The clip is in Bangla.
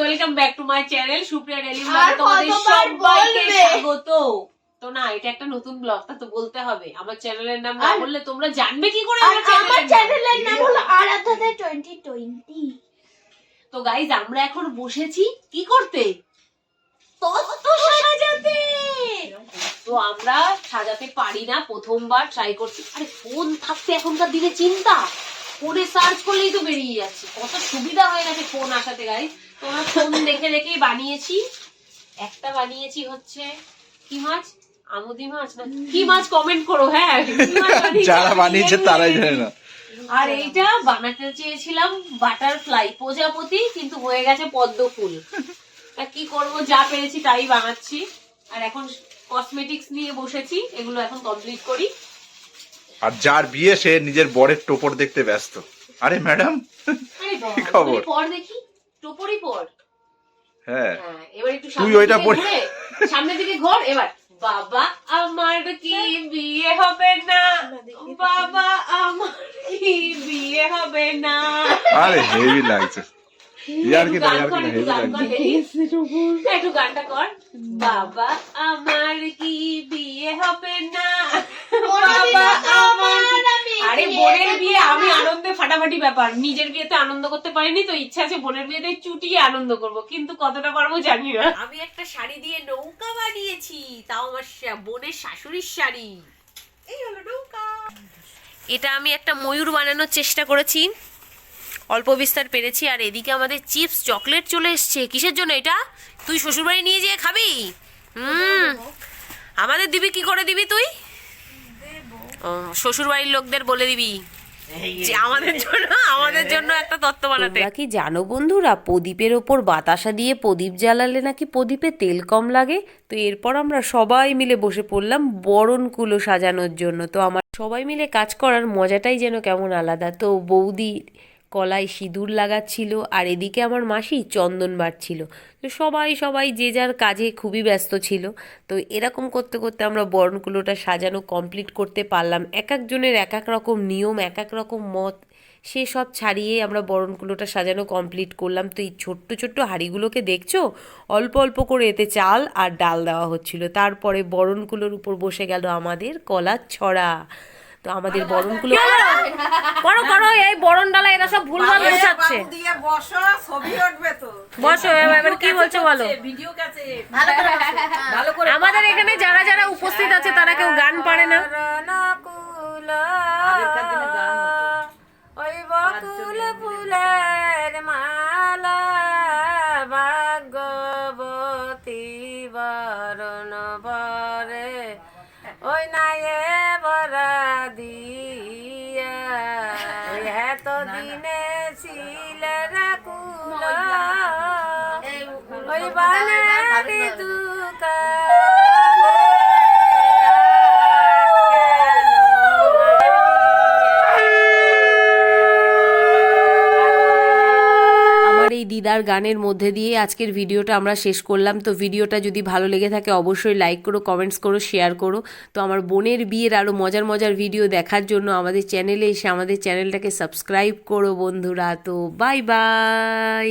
Welcome back to my channel Supriya daily তোমাদের সবাইকে স্বাগত। তো না এটা একটা নতুন ব্লগ তা তো বলতে হবে। আমার চ্যানেলের নাম না বললে তোমরা জানবে কি করে আমার চ্যানেলের নাম। হলো নাম? আরাধাতে টোয়েন্টি টোয়েন্টি তো গাইজ আমরা এখন বসেছি কি করতে? তত্ত্ব সাজাতে। তো আমরা সাজাতে পারি না প্রথমবার ট্রাই করছি। আরে ফোন থাকতে এখনকার দিনে চিন্তা? ফোনে সার্চ করলেই তো বেরিয়ে যাচ্ছে। কত সুবিধা হয়ে গেছে ফোন আসাতে গাইজ তো আমরা ফোন দেখে দেখেই বানিয়েছি। একটা বানিয়েছি হচ্ছে কি মাছ? আমুদি মাছ না? কি মাছ কমেন্ট করো হ্যাঁ? যারা বানিয়েছে তারাই জানে না। আর এইটা বানাতে চেয়েছিলাম বাটারফ্লাই প্রজাপতি কিন্তু হয়ে গেছে পদ্ম ফুল। তা কি করব? যা পেরেছি তাই বানাচ্ছি। আর এখন কসমেটিক্স নিয়ে বসেছি। এগুলো এখন কমপ্লিট করি। আর যার বিয়ে সে নিজের বরের টোপর দেখতে ব্যস্ত। আরে ম্যাডাম কি খবর? তুমি পর দেখি টোপরি পর। হ্যাঁ। হ্যাঁ এবার একটু তুই ওইটা পরে- সামনের দিকে ঘর এবার বাবা আমার কি বিয়ে হবে না? বাবা আমার কি বিয়ে হবে না? আরে হেভি লাগছে। ইয়ার কি ইয়ার কি হেভি লাগছে। একটু গানটা কর। বাবা আমার কি বিয়ে হবে না? বাবা আমার আরে বোনের বিয়ে আমি আনন্দে ফাটাফাটি ব্যাপার। নিজের বিয়েতে আনন্দ করতে পারিনি তো ইচ্ছা আছে বোনের বিয়েতে চুটিয়ে আনন্দ করব। কিন্তু কতটা পারব জানি না। আমি একটা শাড়ি দিয়ে নৌকা বানিয়েছি তাও আমার বোনের শাশুড়ির শাড়ি। এই হলো নৌকা। এটা আমি একটা ময়ূর বানানোর চেষ্টা করেছি অল্প বিস্তার পেরেছি আর এদিকে আমাদের চিপস চকলেট চলে এসছে। কিসের জন্য এটা? তুই শ্বশুরবাড়ি নিয়ে যেয়ে খাবি? হুম। আমাদের দিবি কি করে দিবি তুই? ও শ্বশুরবাড়ির লোকদের বলে দিবি। যে আমাদের জন্য আমাদের জন্য একটা তত্ত্ব বানাতে কি জানো বন্ধুরা প্রদীপের ওপর বাতাসা দিয়ে প্রদীপ জ্বালালে নাকি প্রদীপে তেল কম লাগে? তো এরপর আমরা সবাই মিলে বসে পড়লাম বরণ কুলো সাজানোর জন্য। তো আমার সবাই মিলে কাজ করার মজাটাই যেন কেমন আলাদা। তো বৌদি কলায় সিঁদুর লাগাচ্ছিল, আর এদিকে আমার মাসি চন্দন বাড়ছিল তো সবাই সবাই যে যার কাজে খুবই ব্যস্ত ছিল। তো এরকম করতে করতে আমরা বরণকুলোটা সাজানো কমপ্লিট করতে পারলাম। এক একজনের এক এক রকম নিয়ম, এক এক রকম মত, সে সব ছাড়িয়ে আমরা বরণকুলোটা সাজানো কমপ্লিট করলাম। তো এই ছোট্ট ছোট্ট হাঁড়িগুলোকে দেখছ? অল্প অল্প করে এতে চাল আর ডাল দেওয়া হচ্ছিল। তারপরে বরণকুলোর উপর বসে গেল আমাদের কলার ছড়া। তো আমাদের বরণকুলো করো করো এই বরণ ডালা এরা সব ভুলভাল বোঝাচ্ছে। বসো ছবি উঠবে তো। এবার এবার কি বলছো বলো? ভিডিও কাছে ভালো করে বসো। ভালো করে আমাদের এখানে যারা যারা উপস্থিত আছে তারা কেউ গান পারে না। রণকুল ওই বকুল ফুলের মালা ভাগবতী বরণ দিয়া। এত দিনে ছিল কুল ওই বানারি আমার দিদার গানের মধ্যে দিয়ে আজকের ভিডিওটা আমরা শেষ করলাম। তো ভিডিওটা যদি ভালো লেগে থাকে, অবশ্যই লাইক করো কমেন্টস করো শেয়ার করো। তো আমার বোনের বিয়ের আরও মজার মজার ভিডিও দেখার জন্য আমাদের চ্যানেলে এসে আমাদের চ্যানেলটাকে সাবস্ক্রাইব করো বন্ধুরা। তো বাই বাই